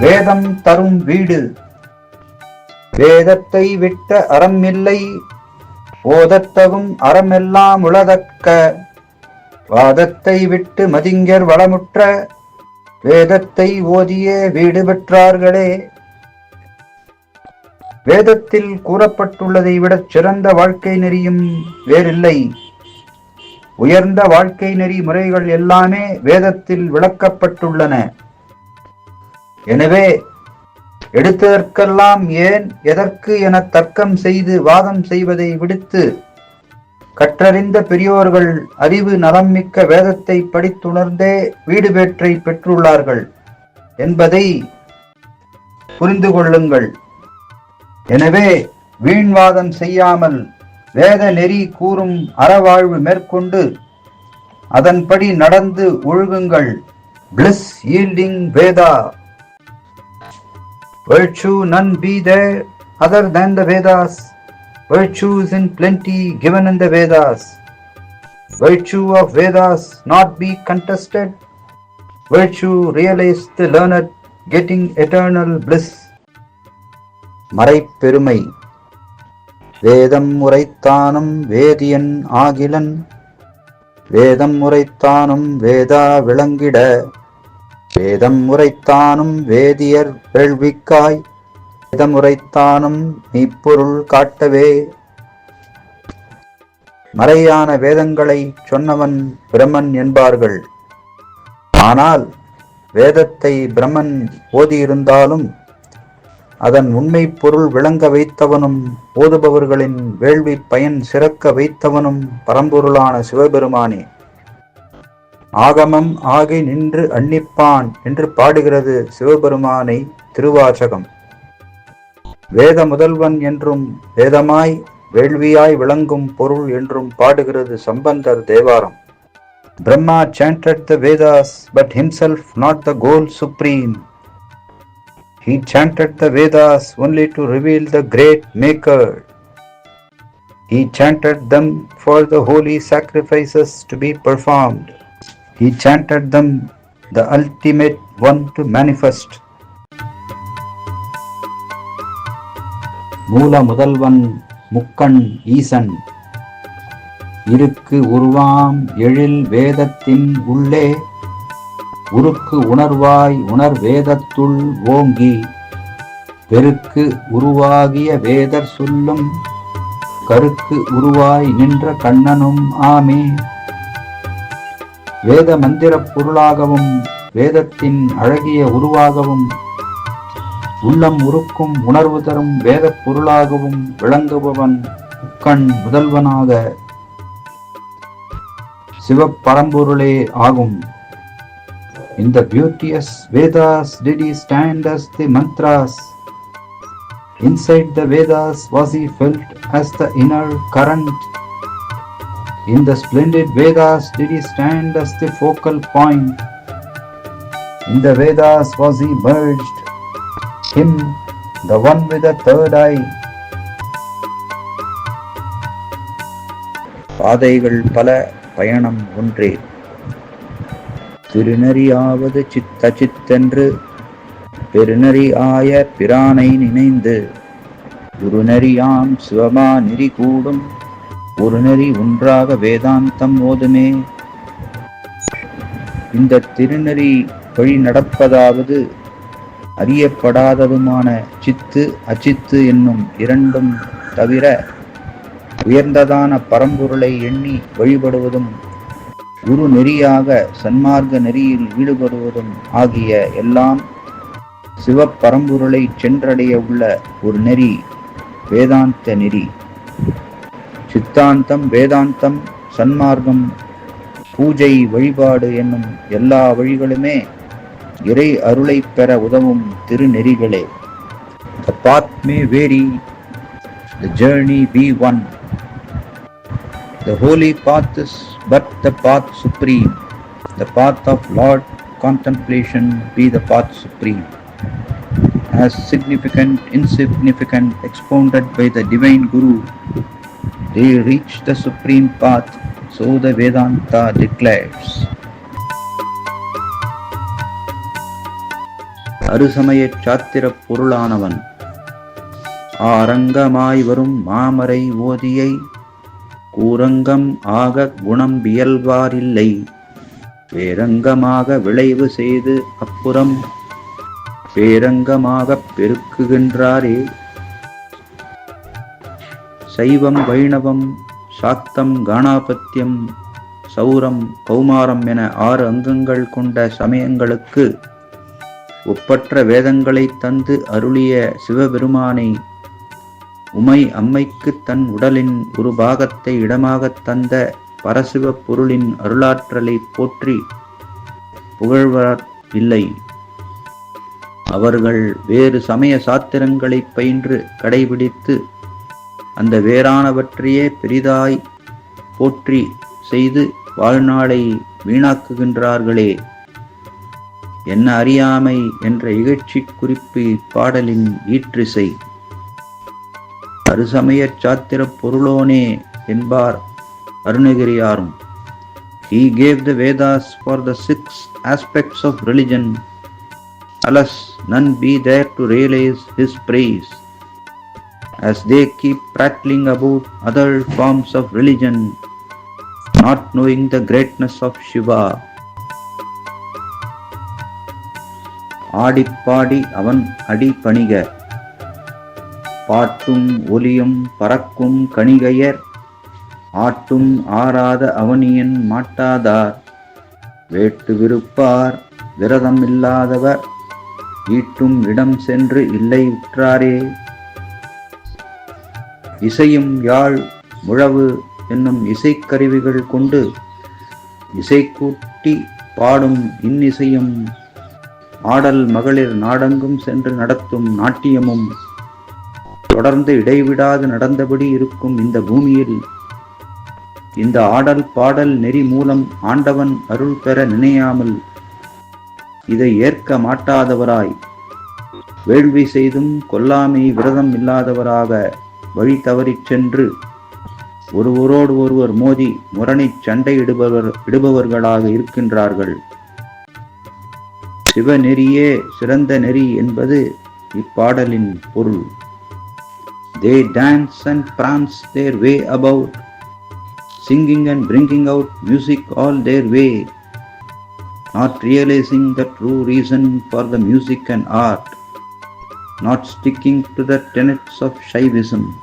வேதம் தரும் வீடு. வேதத்தை விட்ட அறம் இல்லை ஓதத்தகும் அறமெல்லாம் உளதற்க வாதத்தை விட்டு மதிஞர் வளமுற்ற. வேதத்தை ஓதியே வீடு பெற்றார்களே. வேதத்தில் கூறப்பட்டுள்ளதை விடச் சிறந்த வாழ்க்கை நெறியும் வேறில்லை. உயர்ந்த வாழ்க்கை நெறி முறைகள் எல்லாமே வேதத்தில் விளக்கப்பட்டுள்ளன. எனவே எடுத்ததற்கெல்லாம் ஏன் எதற்கு என தர்க்கம் செய்து வாதம் செய்வதை விடுத்து? கற்றறிந்த பெரியோர்கள் அறிவு நலம் மிக்க வேதத்தை படித்துணர்ந்தே வீடு பேற்றை பெற்றுள்ளார்கள் என்பதை புரிந்து கொள்ளுங்கள். எனவே வீண்வாதம் செய்யாமல் வேத நெறி கூறும் அறவாழ்வு மேற்கொண்டு அதன்படி நடந்து ஒழுகுங்கள். Bliss yielding Veda Virtue none be there other than the Vedas. Virtues in plenty given in the Vedas. Virtue of Vedas not be contested. Virtue realize the learned getting eternal bliss. மறைப்பெருமை வேதம் உரைத்தானும் வேதியன் ஆகிலன் வேதம் உரைத்தானும் வேதா விளங்கிட வேதம் உரைத்தானும் வேதியர் வேள்விக்காய். வேதம் உரைத்தானும் மெய்ப்பொருள் காட்டவே. மறையான வேதங்களை சொன்னவன் பிரமன் என்பார்கள். ஆனால் வேதத்தை பிரமன் ஓதியிருந்தாலும் அதன் உண்மை பொருள் விளங்க வைத்தவனும் ஓதுபவர்களின் வேள்வி பயன் சிறக்க வைத்தவனும் பரம்பொருளான சிவபெருமானே. ஆகமம் ஆகி நின்று அன்னிப்பான் என்று பாடுகிறது சிவபெருமானை திருவாசகம் வேத முதல்வன் என்றும் வேதமாய் வேள்வியாய் விளங்கும் பொருள் என்றும் பாடுகிறது Sambandar Thevaram Brahma chanted the Vedas, but himself not the goal supreme. He chanted the Vedas only to reveal the great Maker. He chanted them for the holy sacrifices to be performed. He chanted them the ultimate one to manifest. மூல முதல்வன் முக்கண் ஈசன். இருக்கு உருவாம் எழில் வேதத்தின் உள்ளே. உருக்கு உணர்வாய் உணர் வேதத்துள் ஓங்கி. பெருக்கு உருவாகிய வேதர் சொல்லும். கருக்கு உருவாய் நின்ற கண்ணனும் ஆமே. வேத மந்திர பொருளாகவும் வேதத்தின் அழகிய உருவாகவும் உள்ளம் உருக்கும் உணர்வு தரும் வேத பொருளாகவும் விளங்குபவன் முக்கண் முதல்வனாக சிவப்பரம்பொருளே ஆகும் In the beauteous Vedas did he stand as the mantras. Inside the Vedas was he felt as the inner current. In the splendid Vedas did he stand as the focal point. In the Vedas was he merged, him, the one with the third eye. பாதைகள் பல பயணம் ஒன்றே திருநறியாவது சித்த சித்தென்று பெருநெறி ஆய பிரானை நினைந்து குருநறியாம் சிவமா நெறி கூடும் ஒரு நெறி ஒன்றாக வேதாந்தம் ஓதுமே இந்த திருநெறி வழி நடப்பதாவது அறியப்படாததுமான சித்து அச்சித்து என்னும் இரண்டும் தவிர உயர்ந்ததான பரம்பொருளை எண்ணி வழிபடுவதும் குரு நெறியாக சன்மார்க்க நெறியில் ஈடுபடுவதும் ஆகிய எல்லாம் சிவப்பரம்பொருளை சென்றடைய உள்ள ஒரு நெறி வேதாந்த நெறி. சித்தாந்தம் வேதாந்தம் சன்மார்க்கம் பூஜை வழிபாடு என்னும் எல்லா வழிகளுமே இறை அருளை பெற உதவும் திருநெறிகளே the path may vary the journey be one the holy path is but the path supreme the path of lord contemplation be the path supreme as significant, insignificant, expounded by the Divine Guru they reach the supreme path, so the Vedanta declares. அருசமயச் சாத்திரப் பொருளானவன் ஆரங்கமாய் வரும் மாமரை ஓதியை கூரங்கம் ஆக குணம் வியல்வாரில்லை பேரங்கமாக விளைவு செய்து அப்புறம் பேரங்கமாகப் பெருக்குகின்றாரே சைவம் வைணவம் சாக்தம் காணாபத்தியம் சௌரம் கௌமாரம் என ஆறு அங்கங்கள் கொண்ட சமயங்களுக்கு ஒப்பற்ற வேதங்களைத் தந்து அருளிய சிவபெருமானை உமை அம்மைக்கு தன் உடலின் ஒரு பாகத்தை இடமாகத் தந்த பரசிவ பொருளின் அருளாற்றலை போற்றி புகழ்வார் இல்லை. அவர்கள் வேறு சமய சாத்திரங்களை பயின்று கடைபிடித்து அந்த வேறானவற்றையே பெரிதாய் போற்றி செய்து வாழ்நாளை வீணாக்குகின்றார்களே என்ன அறியாமை என்ற இகழ்ச்சி குறிப்பு இப்பாடலின் ஈற்றிசை அருசமயச் சாத்திரப் பொருளோனே என்பார் அருணகிரியாரும் He gave the Vedas for the six aspects of religion. Alas, none be there to realize his praise. As they keep prattling about other forms of religion, not knowing the greatness of Shiva. ஆடிப்பாடி அவன் அடி பணிக. பாட்டும் ஒலியும் பறக்கும் கணிகையர். ஆட்டும் ஆறாத அவனியன் மாட்டாதார். வேட்டு விருப்பார் விரதம் இல்லாதவர். ஈட்டும் இடம் சென்று இல்லை உற்றாரே. இசையும் யாழ் முழவு என்னும் இசைக்கருவிகள் கொண்டு இசைக்கூட்டி பாடும் இன்னிசையும் ஆடல் மகளிர் நாடெங்கும் சென்று நடத்தும் நாட்டியமும் தொடர்ந்து இடைவிடாது நடந்தபடி இருக்கும் இந்த பூமியில் இந்த ஆடல் பாடல் நெறி மூலம் ஆண்டவன் அருள் பெற நினையாமல் இதை ஏற்க மாட்டாதவராய். வேள்வி செய்தும் கொல்லாமை விரதம் இல்லாதவராக வழி தவறிச் சென்று ஒருவரோடு ஒருவர் மோதி முரணிச் சண்டையிடுபவர் இடுபவர்களாக இருக்கின்றார்கள். சிவநெறியே சிறந்த நெறி என்பது இப்பாடலின் பொருள். They dance and prance their way about singing and bringing out music all their way, not realizing the true reason for the music and art, not sticking to the tenets of Shaivism.